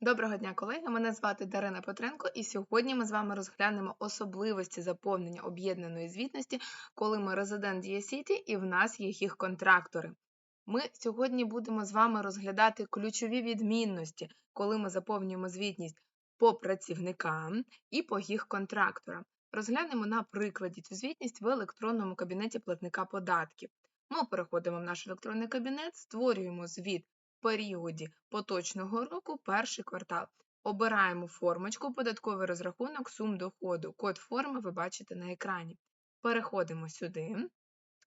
Доброго дня, колеги! Мене звати Дарина Петренко, і сьогодні ми з вами розглянемо особливості заповнення об'єднаної звітності, коли ми резидент Дія-Сіті і в нас є їх контрактори. Ми сьогодні будемо з вами розглядати ключові відмінності, коли ми заповнюємо звітність по працівникам і по їх контракторам. Розглянемо на прикладі цю звітність в електронному кабінеті платника податків. Ми переходимо в наш електронний кабінет, створюємо звіт періоді поточного року перший квартал. Обираємо формочку податковий розрахунок сум доходу. Код форми ви бачите на екрані. Переходимо сюди.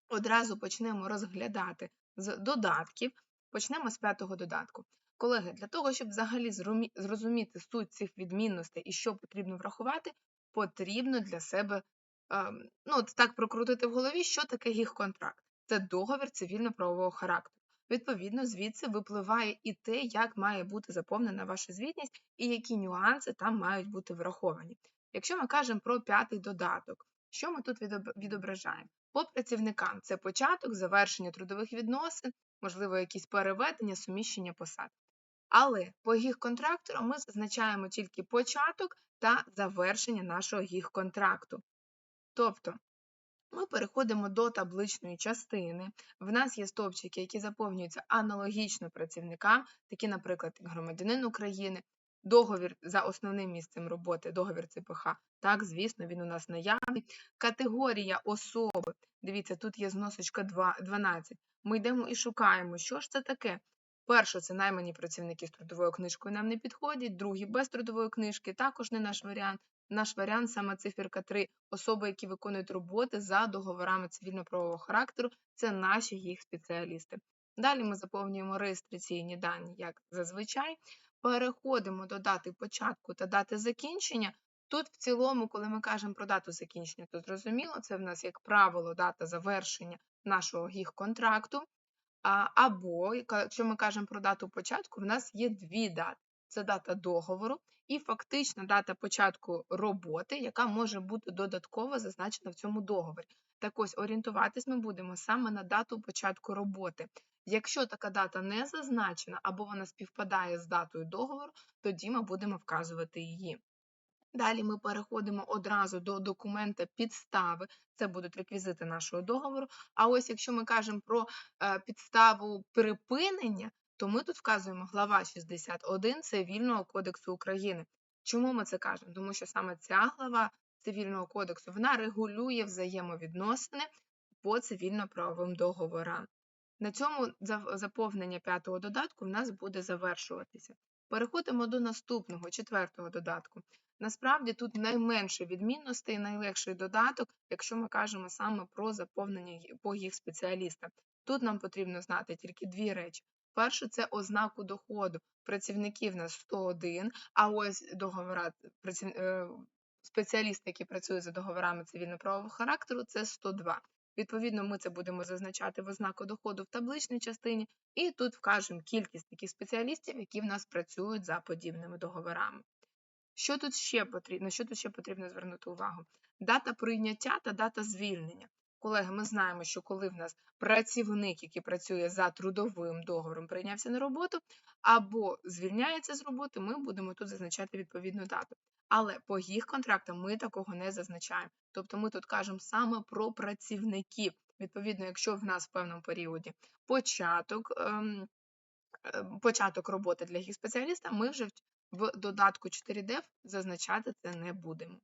Одразу почнемо розглядати з додатків. Почнемо з п'ятого додатку. Колеги, для того, щоб взагалі зрозуміти суть цих відмінностей і що потрібно врахувати, потрібно для себе ем, ну, так прокрутити в голові, що таке їх контракт. Це договір цивільно-правового характеру. Відповідно, звідси випливає і те, як має бути заповнена ваша звітність і які нюанси там мають бути враховані. Якщо ми кажемо про п'ятий додаток, що ми тут відображаємо? По працівникам це початок, завершення трудових відносин, можливо, якісь переведення, суміщення посад. Але по їх контракторам ми зазначаємо тільки початок та завершення нашого їх контракту. Тобто ми переходимо до табличної частини. В нас є стовпчики, які заповнюються аналогічно працівникам, такі, наприклад, громадянин України, договір за основним місцем роботи, договір ЦПХ. Так, звісно, він у нас наявний. Категорія особи. Дивіться, тут є зносочка 12. Ми йдемо і шукаємо, що ж це таке. Перше, це наймані працівники з трудовою книжкою нам не підходять, другі без трудової книжки, також не наш варіант. Наш варіант саме циферка 3. Особи, які виконують роботи за договорами цивільно-правового характеру, це наші їх спеціалісти. Далі ми заповнюємо реєстраційні дані, як зазвичай. Переходимо до дати початку та дати закінчення. Тут, в цілому, коли ми кажемо про дату закінчення, то зрозуміло, це в нас, як правило, дата завершення нашого їх контракту. Або, якщо ми кажемо про дату початку, в нас є дві дати: це дата договору і фактична дата початку роботи, яка може бути додатково зазначена в цьому договорі. Так ось орієнтуватись ми будемо саме на дату початку роботи. Якщо така дата не зазначена або вона співпадає з датою договору, тоді ми будемо вказувати її. Далі ми переходимо одразу до документа підстави, це будуть реквізити нашого договору. А ось якщо ми кажемо про е, підставу припинення, то ми тут вказуємо глава 61 Цивільного кодексу України. Чому ми це кажемо? Тому що саме ця глава цивільного кодексу вона регулює взаємовідносини по цивільно-правовим договорам. На цьому заповнення п'ятого додатку в нас буде завершуватися. Переходимо до наступного четвертого додатку. Насправді тут найменше відмінностей, найлегший додаток, якщо ми кажемо саме про заповнення по їх спеціалістам. Тут нам потрібно знати тільки дві речі. Перше, це ознаку доходу. Працівників на 101, а ось договора праців... Е, спеціалісти, які працюють за договорами цивільно-правового характеру, це 102. Відповідно, ми це будемо зазначати в ознаку доходу в табличній частині, і тут вкажемо кількість таких спеціалістів, які в нас працюють за подібними договорами. Що тут ще потрібно? Що тут ще потрібно звернути увагу? Дата прийняття та дата звільнення. Колеги, ми знаємо, що коли в нас працівник, який працює за трудовим договором, прийнявся на роботу, або звільняється з роботи, ми будемо тут зазначати відповідну дату. Але по їх контрактам ми такого не зазначаємо. Тобто ми тут кажемо саме про працівників. Відповідно, якщо в нас в певному періоді початок ем, ем, початок роботи для їх спеціаліста, ми вже в додатку 4DEF зазначати це не будемо.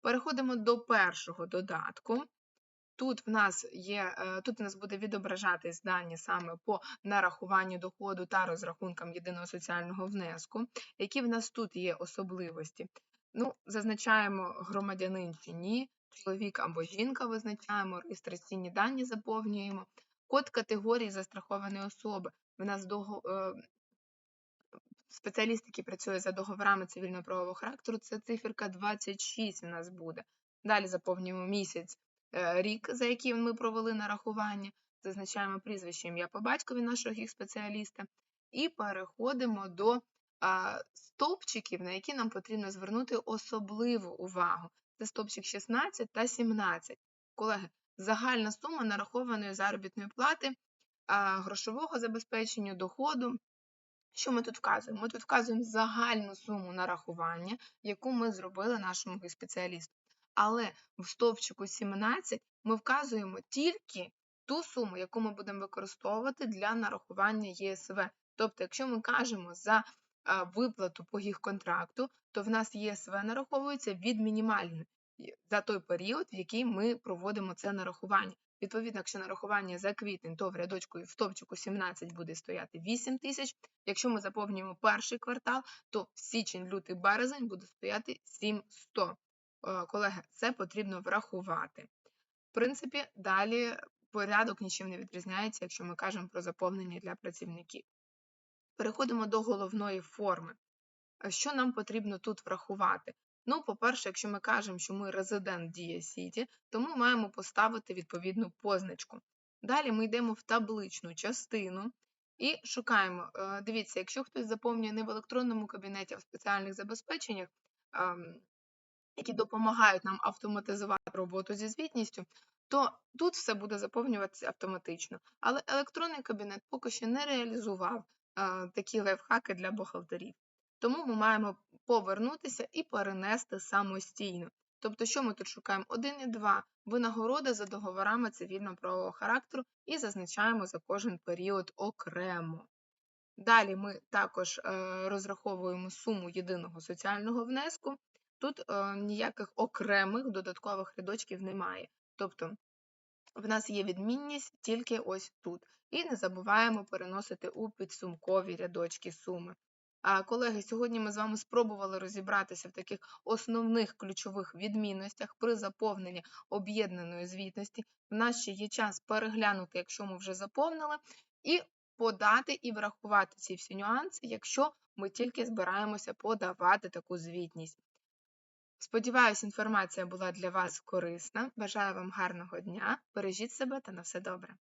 Переходимо до першого додатку. Тут в нас є, е, тут в нас буде відображатись дані саме по нарахуванню доходу та розрахункам єдиного соціального внеску. Які в нас тут є особливості? Ну, Зазначаємо громадянин чи ні, чоловік або жінка визначаємо, реєстраційні дані заповнюємо, код категорії застрахованої особи. В нас дого... Е, спеціаліст, який працює за договорами цивільно правового характеру, це циферка 26 у нас буде. Далі заповнюємо місяць рік, за який ми провели нарахування, зазначаємо прізвище ім'я по батькові нашого їх спеціаліста, і переходимо до стовпчиків, на які нам потрібно звернути особливу увагу. Це стовпчик 16 та 17. Колеги, загальна сума нарахованої заробітної плати, грошового забезпечення, доходу Що ми тут вказуємо? Ми тут вказуємо загальну суму нарахування, яку ми зробили нашому спеціалісту. Але в стовпчику 17 ми вказуємо тільки ту суму, яку ми будемо використовувати для нарахування ЄСВ. Тобто, якщо ми кажемо за виплату по гіг-контракту, то в нас ЄСВ нараховується від мінімальної за той період, в який ми проводимо це нарахування. Відповідно, якщо нарахування за квітень, то в рядочку в стовпчику 17 буде стояти 8 тисяч. Якщо ми заповнюємо перший квартал, то в січень, лютий, березень буде стояти 7100. Е, Колеги, це потрібно врахувати. В принципі, далі порядок нічим не відрізняється, якщо ми кажемо про заповнення для працівників. Переходимо до головної форми. Що нам потрібно тут врахувати? Ну, по-перше, якщо ми кажемо, що ми резидент Дія Сіті, то ми маємо поставити відповідну позначку. Далі ми йдемо в табличну частину і шукаємо. Е, Дивіться, якщо хтось заповнює не в електронному кабінеті, а в спеціальних забезпеченнях, ем, які допомагають нам автоматизувати роботу зі звітністю, то тут все буде заповнюватися автоматично. Але електронний кабінет поки що не реалізував е, такі лайфхаки для бухгалтерів. Тому ми маємо повернутися і перенести самостійно. Тобто, що ми тут шукаємо? 1 і 2 винагороди за договорами цивільного правового характеру і зазначаємо за кожен період окремо. Далі ми також е, розраховуємо суму єдиного соціального внеску. Тут е, ніяких окремих додаткових рядочків немає. Тобто в нас є відмінність тільки ось тут. І не забуваємо переносити у підсумкові рядочки суми. А, колеги, сьогодні ми з вами спробували розібратися в таких основних ключових відмінностях при заповненні об'єднаної звітності. В нас ще є час переглянути, якщо ми вже заповнили, і подати і врахувати ці всі нюанси, якщо ми тільки збираємося подавати таку звітність. Сподіваюсь, інформація була для вас корисна. Бажаю вам гарного дня. Бережіть себе та на все добре.